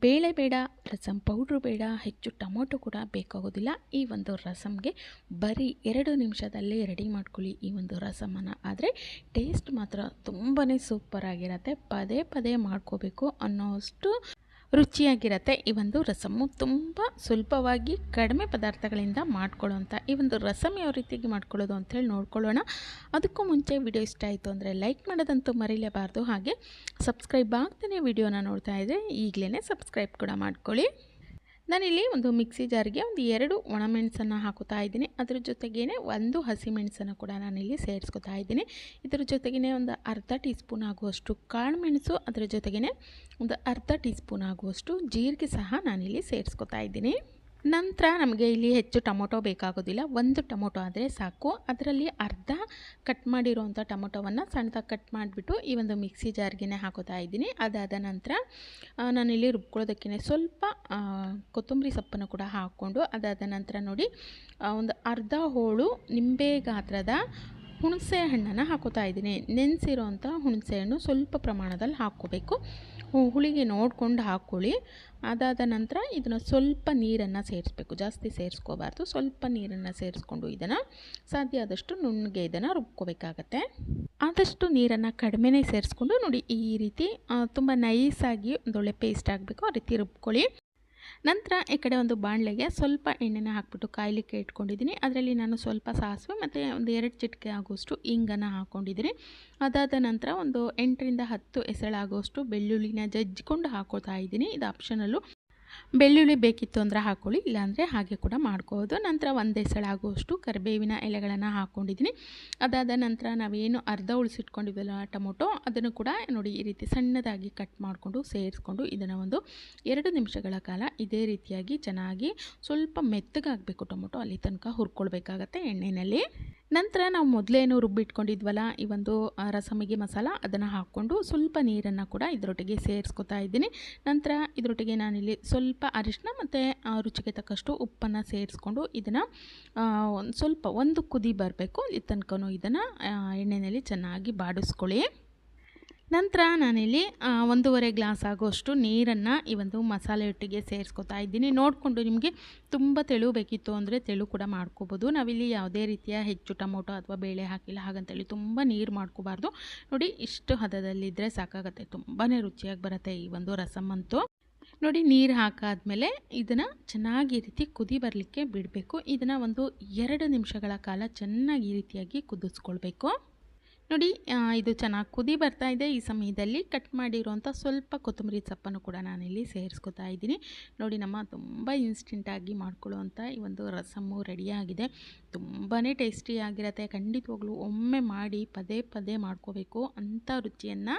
ಬೇಳೆ ಬೇಡ ರಸಮ್ ಪೌಡ್ರು ಬೇಡ, ಹೆಚ್ಚು ಟೊಮೊಟೊ ಕೂಡ ಬೇಕಾಗೋದಿಲ್ಲ. ಈ ಒಂದು ರಸಮ್ಗೆ ಬರೀ ಎರಡು ನಿಮಿಷದಲ್ಲಿ ರೆಡಿ ಮಾಡ್ಕೊಳ್ಳಿ ಈ ಒಂದು ರಸಮನ್ನು. ಆದರೆ ಟೇಸ್ಟ್ ಮಾತ್ರ ತುಂಬಾ ಸೂಪರಾಗಿರುತ್ತೆ ಪದೇ ಪದೇ ಮಾಡ್ಕೋಬೇಕು ಅನ್ನೋಷ್ಟು ರುಚಿಯಾಗಿರುತ್ತೆ. ಈ ಒಂದು ರಸಮು ತುಂಬ ಸುಲಭವಾಗಿ ಕಡಿಮೆ ಪದಾರ್ಥಗಳಿಂದ ಮಾಡ್ಕೊಳ್ಳೋಂಥ ಈ ಒಂದು ರಸಮ್ ಯಾವ ರೀತಿಯಾಗಿ ಮಾಡ್ಕೊಳ್ಳೋದು ಅಂಥೇಳಿ ನೋಡ್ಕೊಳ್ಳೋಣ. ಅದಕ್ಕೂ ಮುಂಚೆ ವಿಡಿಯೋ ಇಷ್ಟ ಆಯಿತು ಅಂದರೆ ಲೈಕ್ ಮಾಡೋದಂತೂ ಮರೀಲೇಬಾರ್ದು. ಹಾಗೆ ಸಬ್ಸ್ಕ್ರೈಬ್ ಆಗ್ತಾನೆ ವಿಡಿಯೋನ ನೋಡ್ತಾ ಇದ್ದರೆ ಈಗಲೇ ಸಬ್ಸ್ಕ್ರೈಬ್ ಕೂಡ ಮಾಡ್ಕೊಳ್ಳಿ. ನಾನಿಲ್ಲಿ ಒಂದು ಮಿಕ್ಸಿ ಜಾರ್ಗೆ ಒಂದು ಎರಡು ಒಣಮೆಣಸನ್ನು ಹಾಕುತ್ತಾ ಇದ್ದೀನಿ. ಅದ್ರ ಜೊತೆಗೇ ಒಂದು ಹಸಿಮೆಣಸನ್ನು ಕೂಡ ನಾನಿಲ್ಲಿ ಸೇರಿಸ್ಕೊತಾ ಇದ್ದೀನಿ. ಇದ್ರ ಜೊತೆಗೇ ಒಂದು ಅರ್ಧ ಟೀ ಸ್ಪೂನ್ ಆಗುವಷ್ಟು ಕಾಳುಮೆಣಸು ಅದರ ಜೊತೆಗೇ ಒಂದು ಅರ್ಧ ಟೀ ಸ್ಪೂನ್ ಆಗುವಷ್ಟು ಜೀರಿಗೆ ಸಹ ನಾನಿಲ್ಲಿ ಸೇರಿಸ್ಕೊತಾ ಇದ್ದೀನಿ. ನಂತರ ನಮಗೆ ಇಲ್ಲಿ ಹೆಚ್ಚು ಟೊಮೊಟೊ ಬೇಕಾಗೋದಿಲ್ಲ. ಒಂದು ಟೊಮೊಟೊ ಆದರೆ ಸಾಕು. ಅದರಲ್ಲಿ ಅರ್ಧ ಕಟ್ ಮಾಡಿರೋವಂಥ ಟೊಮೊಟೊವನ್ನು ಸಣ್ಣದಾಗಿ ಕಟ್ ಮಾಡಿಬಿಟ್ಟು ಈ ಒಂದು ಮಿಕ್ಸಿ ಜಾರ್ಗೆ ಹಾಕೋತಾ ಇದ್ದೀನಿ. ಅದಾದ ನಂತರ ನಾನಿಲ್ಲಿ ರುಬ್ಕೊಳ್ಳೋದಕ್ಕೆ ಸ್ವಲ್ಪ ಕೊತ್ತಂಬರಿ ಸೊಪ್ಪನ್ನು ಕೂಡ ಹಾಕ್ಕೊಂಡು ಅದಾದ ನಂತರ ನೋಡಿ ಒಂದು ಅರ್ಧ ಹೋಳು ನಿಂಬೆ ಗಾತ್ರದ ಹುಣಸೆ ಹಣ್ಣನ್ನು ಹಾಕೋತಾ ಇದ್ದೀನಿ. ನೆನೆಸಿರೋಂಥ ಹುಣಸೆ ಹಣ್ಣು ಸ್ವಲ್ಪ ಪ್ರಮಾಣದಲ್ಲಿ ಹಾಕ್ಕೋಬೇಕು. ಹುಳಿಗೆ ನೋಡ್ಕೊಂಡು ಹಾಕ್ಕೊಳ್ಳಿ ಅದಾದ ನಂತರ ಇದನ್ನು ಸ್ವಲ್ಪ ನೀರನ್ನು ಸೇರಿಸ್ಬೇಕು. ಜಾಸ್ತಿ ಸೇರಿಸ್ಕೋಬಾರ್ದು. ಸ್ವಲ್ಪ ನೀರನ್ನು ಸೇರಿಸ್ಕೊಂಡು ಇದನ್ನು ಸಾಧ್ಯ ಆದಷ್ಟು ನುಣ್ಣಗೆ ಇದನ್ನು ರುಬ್ಕೋಬೇಕಾಗತ್ತೆ. ಆದಷ್ಟು ನೀರನ್ನು ಕಡಿಮೆನೇ ಸೇರಿಸ್ಕೊಂಡು ನೋಡಿ ಈ ರೀತಿ ತುಂಬ ನೈಸಾಗಿ ಒಂದೊಳ್ಳೆ ಪೇಸ್ಟ್ ಆಗಬೇಕು. ಆ ರೀತಿ ರುಬ್ಕೊಳ್ಳಿ. ನಂತರ ಈ ಕಡೆ ಒಂದು ಬಾಣಲೆಗೆ ಸ್ವಲ್ಪ ಎಣ್ಣೆನ ಹಾಕ್ಬಿಟ್ಟು ಕಾಯಲಿಕ್ಕೆ ಇಟ್ಕೊಂಡಿದ್ದೀನಿ. ಅದರಲ್ಲಿ ನಾನು ಸ್ವಲ್ಪ ಸಾಸಿವೆ ಮತ್ತು ಒಂದು ಎರಡು ಚಿಟಿಕೆ ಆಗೋಷ್ಟು ಇಂಗನ್ನು ಹಾಕ್ಕೊಂಡಿದ್ದೀನಿ ಅದಾದ ನಂತರ ಒಂದು ಎಂಟರಿಂದ ಹತ್ತು ಎಸಳಾಗುವಷ್ಟು ಬೆಳ್ಳುಳ್ಳಿನ ಜಜ್ಜಿಕೊಂಡು ಹಾಕೋತಾ ಇದ್ದೀನಿ. ಇದು ಆಪ್ಷನಲ್ಲು ಬೆಳ್ಳುಳ್ಳಿ ಬೇಕಿತ್ತು ಅಂದರೆ ಹಾಕ್ಕೊಳ್ಳಿ ಇಲ್ಲಾಂದರೆ ಹಾಗೆ ಕೂಡ ಮಾಡ್ಕೋಬೋದು. ನಂತರ ಒಂದೇ ಸಳ ಆಗುವಷ್ಟು ಕರಿಬೇವಿನ ಎಲೆಗಳನ್ನು ಹಾಕ್ಕೊಂಡಿದ್ದೀನಿ ಅದಾದ ನಂತರ ನಾವೇನು ಅರ್ಧ ಉಳಿಸಿಟ್ಕೊಂಡಿದ್ವಲ್ಲ ಟೊಮೊಟೊ, ಅದನ್ನು ಕೂಡ ನೋಡಿ ಈ ರೀತಿ ಸಣ್ಣದಾಗಿ ಕಟ್ ಮಾಡಿಕೊಂಡು ಸೇರಿಸ್ಕೊಂಡು ಇದನ್ನು ಒಂದು ಎರಡು ನಿಮಿಷಗಳ ಕಾಲ ಇದೇ ರೀತಿಯಾಗಿ ಚೆನ್ನಾಗಿ ಸ್ವಲ್ಪ ಮೆತ್ತಗಾಗಬೇಕು ಟೊಮೊಟೊ, ಅಲ್ಲಿ ತನಕ ಹುರ್ಕೊಳ್ಬೇಕಾಗತ್ತೆ ಎಣ್ಣೆಯಲ್ಲಿ ನಂತರ ನಾವು ಮೊದಲೇನು ರುಬ್ಬಿಟ್ಕೊಂಡಿದ್ವಲ್ಲ ಈ ಒಂದು ರಸಮಿಗೆ ಮಸಾಲ, ಅದನ್ನು ಹಾಕ್ಕೊಂಡು ಸ್ವಲ್ಪ ನೀರನ್ನು ಕೂಡ ಇದರೊಟ್ಟಿಗೆ ಸೇರಿಸ್ಕೊತಾ ಇದ್ದೀನಿ. ನಂತರ ಇದರೊಟ್ಟಿಗೆ ನಾನಿಲ್ಲಿ ಸ್ವಲ್ಪ ಅರಿಶಿನ ಮತ್ತು ರುಚಿಗೆ ತಕ್ಕಷ್ಟು ಉಪ್ಪನ್ನು ಸೇರಿಸ್ಕೊಂಡು ಇದನ್ನು ಒಂದು ಸ್ವಲ್ಪ, ಒಂದು ಕುದಿ ಬರಬೇಕು, ಈ ತನಕನೂ ಇದನ್ನು ಎಣ್ಣೆಯಲ್ಲಿ ಚೆನ್ನಾಗಿ ಬಾಡಿಸ್ಕೊಳ್ಳಿ. ನಂತರ ನಾನಿಲ್ಲಿ ಒಂದೂವರೆ ಗ್ಲಾಸ್ ಆಗೋಷ್ಟು ನೀರನ್ನು ಈ ಒಂದು ಮಸಾಲೆ ಒಟ್ಟಿಗೆ ಸೇರಿಸ್ಕೊತಾ ಇದ್ದೀನಿ. ನೋಡಿಕೊಂಡು ನಿಮಗೆ ತುಂಬ ತೆಳು ಬೇಕಿತ್ತು ಅಂದರೆ ತೆಳು ಕೂಡ ಮಾಡ್ಕೋಬೋದು. ನಾವಿಲ್ಲಿ ಯಾವುದೇ ರೀತಿಯ ಹೆಚ್ಚು ಟೊಮೊಟೊ ಅಥವಾ ಬೇಳೆ ಹಾಕಿಲ್ಲ, ಹಾಗಂತೇಳಿ ತುಂಬ ನೀರು ಮಾಡ್ಕೋಬಾರ್ದು. ನೋಡಿ, ಇಷ್ಟು ಹದದಲ್ಲಿದ್ದರೆ ಸಾಕಾಗುತ್ತೆ. ತುಂಬಾ ರುಚಿಯಾಗಿ ಬರುತ್ತೆ ಈ ಒಂದು ರಸಮ್ಮಂತೂ ನೋಡಿ, ನೀರು ಹಾಕಾದಮೇಲೆ ಇದನ್ನು ಚೆನ್ನಾಗಿ ರೀತಿ ಕುದಿ ಬರಲಿಕ್ಕೆ ಬಿಡಬೇಕು. ಇದನ್ನು ಒಂದು ಎರಡು ನಿಮಿಷಗಳ ಕಾಲ ಚೆನ್ನಾಗಿ ಈ ರೀತಿಯಾಗಿ ಕುದಿಸ್ಕೊಳ್ಬೇಕು. ನೋಡಿ ಇದು ಚೆನ್ನಾಗಿ ಕುದಿ ಬರ್ತಾ ಇದೆ. ಈ ಸಮಯದಲ್ಲಿ ಕಟ್ ಮಾಡಿರುವಂಥ ಸ್ವಲ್ಪ ಕೊತ್ತಂಬರಿ ಸೊಪ್ಪನ್ನು ಕೂಡ ನಾನಿಲ್ಲಿ ಸೇರಿಸ್ಕೊತಾ ಇದ್ದೀನಿ. ನೋಡಿ, ನಮ್ಮ ತುಂಬ ಇನ್ಸ್ಟೆಂಟಾಗಿ ಮಾಡ್ಕೊಳ್ಳುವಂಥ ಈ ಒಂದು ರಸಮ್ಮು ರೆಡಿಯಾಗಿದೆ. ತುಂಬಾ ಟೇಸ್ಟಿಯಾಗಿರುತ್ತೆ ಖಂಡಿತವಾಗ್ಲೂ ಒಮ್ಮೆ ಮಾಡಿ ಪದೇ ಪದೇ ಮಾಡ್ಕೋಬೇಕು. ಅಂಥ ರುಚಿಯನ್ನು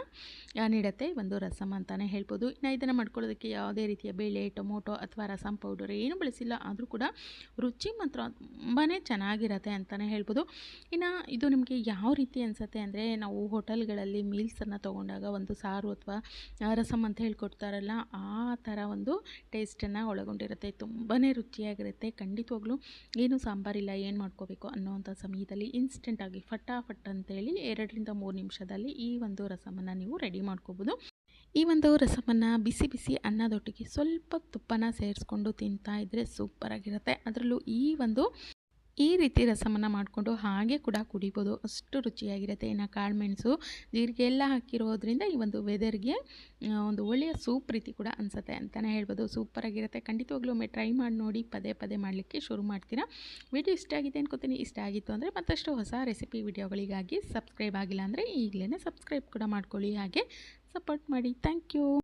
ನೀಡುತ್ತೆ ಒಂದು ರಸಮ್ ಅಂತಲೇ ಹೇಳ್ಬೋದು. ಇನ್ನು ಇದನ್ನು ಮಾಡ್ಕೊಳ್ಳೋದಕ್ಕೆ ಯಾವುದೇ ರೀತಿಯ ಬೇಳೆ, ಟೊಮೊಟೊ ಅಥವಾ ರಸಮ್ ಪೌಡರ್ ಏನು ಬಳಸಿಲ್ಲ. ಆದರೂ ಕೂಡ ರುಚಿ ಮಾತ್ರ ತುಂಬಾ ಚೆನ್ನಾಗಿರತ್ತೆ ಅಂತಲೇ ಹೇಳ್ಬೋದು. ಇನ್ನು ಇದು ನಿಮಗೆ ಯಾವ ರೀತಿ ಅನಿಸುತ್ತೆ ಅಂದರೆ ನಾವು ಹೋಟೆಲ್ಗಳಲ್ಲಿ ಮೀಲ್ಸನ್ನು ತೊಗೊಂಡಾಗ ಒಂದು ಸಾರು ಅಥವಾ ರಸಮ್ ಅಂತ ಹೇಳ್ಕೊಡ್ತಾರಲ್ಲ, ಆ ಥರ ಒಂದು ಟೇಸ್ಟನ್ನು ಒಳಗೊಂಡಿರುತ್ತೆ. ತುಂಬಾ ರುಚಿಯಾಗಿರುತ್ತೆ. ಖಂಡಿತವಾಗ್ಲೂ ಏನು ಸಾಂಬಾರಿಲ್ಲ, ಏನು ಮಾಡ್ಕೋಬೇಕು ಅನ್ನೋವಂಥ ಸಮಯದಲ್ಲಿ ಇನ್ಸ್ಟೆಂಟಾಗಿ ಫಟಾಫಟ್ ಅಂತೇಳಿ ಎರಡರಿಂದ ಮೂರು ನಿಮಿಷದಲ್ಲಿ ಈ ಒಂದು ರಸಮನ್ನು ನೀವು ರೆಡಿ ಮಾಡ್ಕೋಬೋದು. ಈ ಒಂದು ರಸಮನ್ನು ಬಿಸಿ ಬಿಸಿ ಅನ್ನದೊಟ್ಟಿಗೆ ಸ್ವಲ್ಪ ತುಪ್ಪನ ಸೇರಿಸ್ಕೊಂಡು ತಿಂತಾ ಇದ್ದರೆ ಸೂಪರಾಗಿರುತ್ತೆ. ಅದರಲ್ಲೂ ಈ ಒಂದು ಈ ರೀತಿ ರಸಮನ್ನು ಮಾಡಿಕೊಂಡು ಹಾಗೆ ಕೂಡ ಕುಡಿಬೋದು. ಅಷ್ಟು ರುಚಿಯಾಗಿರುತ್ತೆ. ಇನ್ನು ಕಾಳುಮೆಣಸು ಜೀರಿಗೆ ಎಲ್ಲ ಹಾಕಿರೋದ್ರಿಂದ ಈ ಒಂದು ವೆದರ್ಗೆ ಒಂದು ಒಳ್ಳೆಯ ಸೂಪ್ ರೀತಿ ಕೂಡ ಅನಿಸುತ್ತೆ ಅಂತಲೇ ಹೇಳ್ಬೋದು. ಸೂಪರಾಗಿರುತ್ತೆ ಖಂಡಿತವಾಗ್ಲೂ ಒಮ್ಮೆ ಟ್ರೈ ಮಾಡಿ ನೋಡಿ ಪದೇ ಪದೇ ಮಾಡಲಿಕ್ಕೆ ಶುರು ಮಾಡ್ತೀರಾ. ವಿಡಿಯೋ ಇಷ್ಟ ಆಗಿದೆ ಅನ್ಕೋತೀನಿ. ಇಷ್ಟ ಆಗಿತ್ತು ಅಂದರೆ ಮತ್ತಷ್ಟು ಹೊಸ ರೆಸಿಪಿ ವಿಡಿಯೋಗಳಿಗಾಗಿ ಸಬ್ಸ್ಕ್ರೈಬ್ ಆಗಿಲ್ಲ ಅಂದರೆ ಈಗಲೇ ಸಬ್ಸ್ಕ್ರೈಬ್ ಕೂಡ ಮಾಡ್ಕೊಳ್ಳಿ. ಹಾಗೆ ಸಪೋರ್ಟ್ ಮಾಡಿ. Thank you